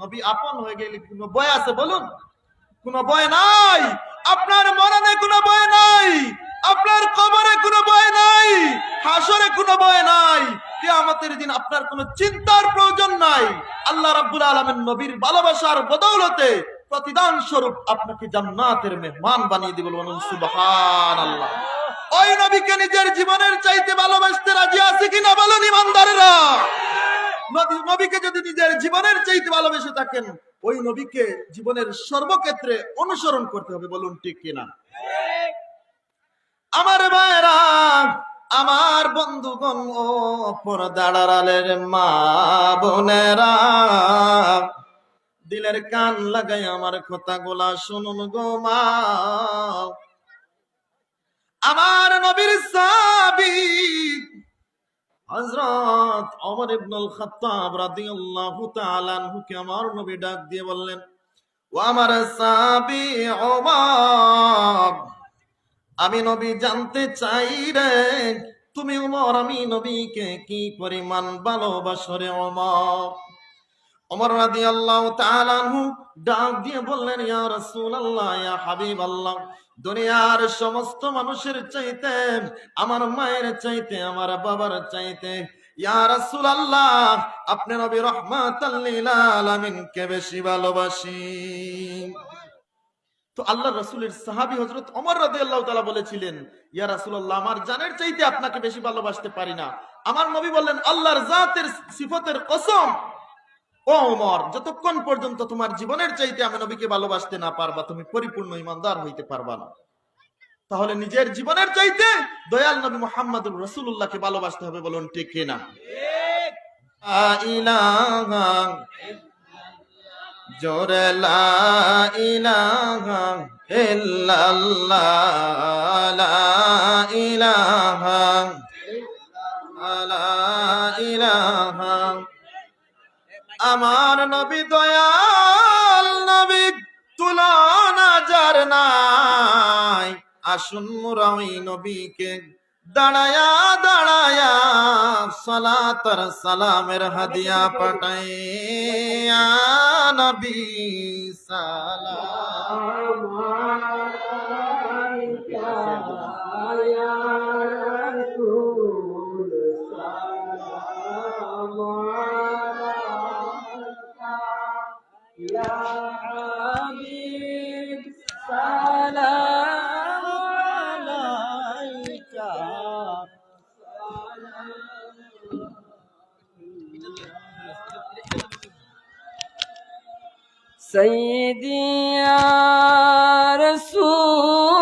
নবী আপন হয়ে গেলে কোনো বয় আছে বলুন? কোনো বয় নাই? আপনার মরণে কোনো বয় নাই। আপনার কবরে কোনো বয় নাই। হাসরে কোনো বয় নাই। কিয়ামতের দিন আপনার চিন্তার প্রয়োজন নাই। আল্লাহ রাব্বুল আলামিন নবীর ভালোবাসার বদৌলতে প্রতিদান স্বরূপ আপনাকে জান্নাতের মেহমান বানিয়ে দিবে বলুন, সুবহানাল্লাহ। ওই নবীকে নিজের জীবনের চাইতে ভালোবাসতে রাজি আছে কিনা বলুন, ইমানদারেরা? নবীকে যদি নিজের জীবনের চাইতে ভালোবেসে থাকেন, ওই নবীকে জীবনের সর্বক্ষেত্রে অনুসরণ করতে হবে, বলুন ঠিক কিনা? আমার ভাইরা আমার বন্ধুগণ, ও পরদাড়ালের মা বোনেরা, দিলের কান লাগাই আমার কথাগুলা শুনুন গো মা। আমার নবীর সাবি হযরত ওমর ইবনুল খাত্তাব রাদিয়াল্লাহু তাআলা আনহুকে আমার নবী ডাক দিয়ে বললেন, ও আমার সাবি ওমর, আমি নবী জানতে চাই রে, তুমি ওমর, আমি নবীকে কি পরিমাণ ভালোবাসো রে ওমর? ওমর রাদিয়াল্লাহু তাআলা আনহু ডাক দিয়ে বললেন, ইয়া রাসূলুল্লাহ, ইয়া হাবিবাল্লাহ দুনিয়ার সমস্ত মানুষের চাইতে, আমার মায়ের চাইতে, আমার বাবার চাইতে আপনি নবী আলামিনকে বেশি ভালোবাসি? তো আল্লাহ রাসূলের সাহাবী হযরত ওমর রাদিয়াল্লাহু তাআলা বলেছিলেন, ইয়া রাসূলুল্লাহ, আমার জানের চাইতে আপনাকে বেশি ভালোবাসতে পারি না। আমার নবী বললেন, আল্লাহর জাতের সিফতের কসম ও ওমর, যতক্ষণ পর্যন্ত তোমার জীবনের চাইতে আমি নবীকে ভালোবাসতে না পারবা, তুমি পরিপূর্ণ ইমানদার হইতে পারবা না। তাহলে নিজের জীবনের চাইতে দয়াল নবী মোহাম্মদুর রসুল্লাহকে ভালোবাসতে হবে বলুন লা ইলাহা জোরে লা ইলাহা ইল্লাল্লাহ। আসুন মুরাই নবীকে দাঁড়ায়া দাঁড়ায়া সালাতার সালামের হাদিয়া পাঠাইয়া নবী সালাম Yeah. সৈদিয়া রসুল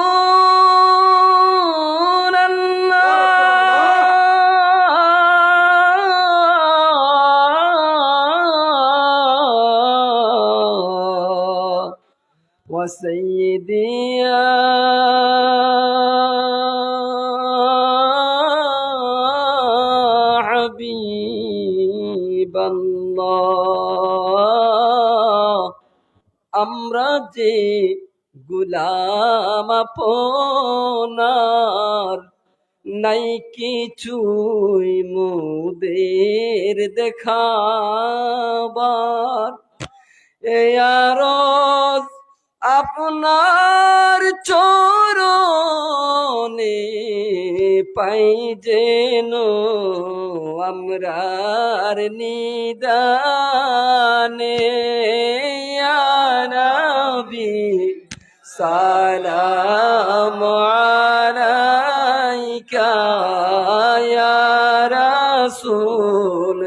ও সৈদিয়া আমরা যে গুলাম আপনার নাই কিছুই মুদের দেখাবার। এ আরজ আপনার চরণে পাই যেন আমরার নিদানে। নবী সালাম আলাইকা ইয়া রাসূল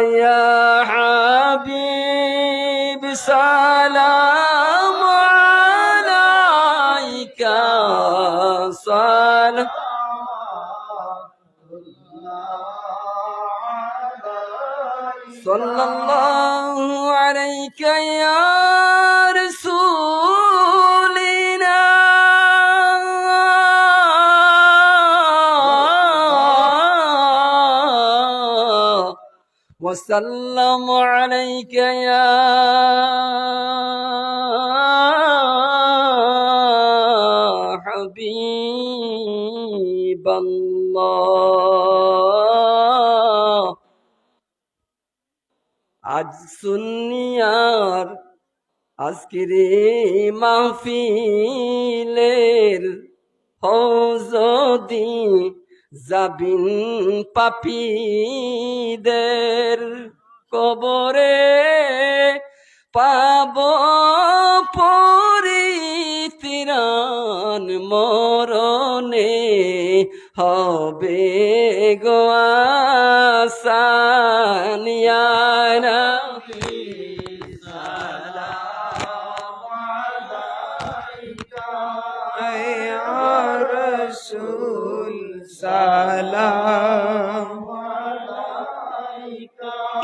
يا حبيب سلام عليك صلى صلى الله عليك يا وسلم عليك يا حبيب الله. আজ সুনিয়ার আজকের মাহফিলের হজদি যাবিন পাপীদের কবরে পাব পরিত্রাণ মরণে হবে গোয়াসানিয়ানা يا সালাম।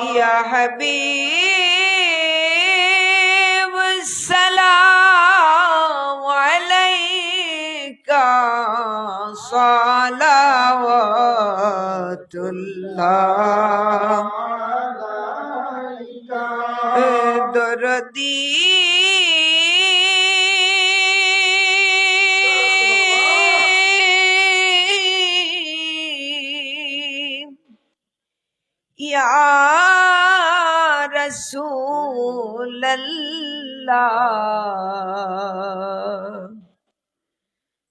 ইয়া হাবিব সালাম আলাইকা সালাওয়াতুল্লাহ। দরদী الله দরদি ইয়া রাসূলাল্লাহ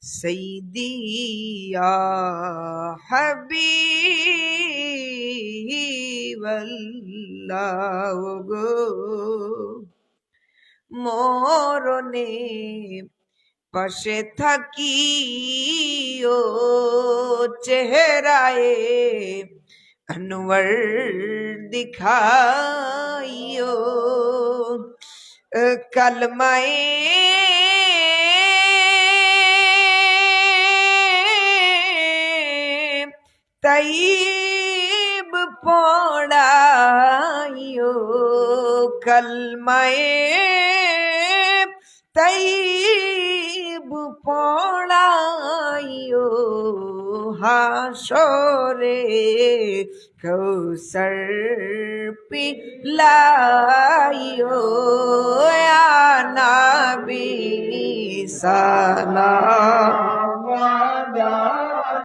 সৈদি ইয়া হাবিবাল্লাহ গো মরণে পাশে থাকি ও চেহারায় अनवर दिखाइयो कलमाए तईब पौड़ाइयो कलमाए হাসরে কৌসর পিলাইও নাবি সালাম।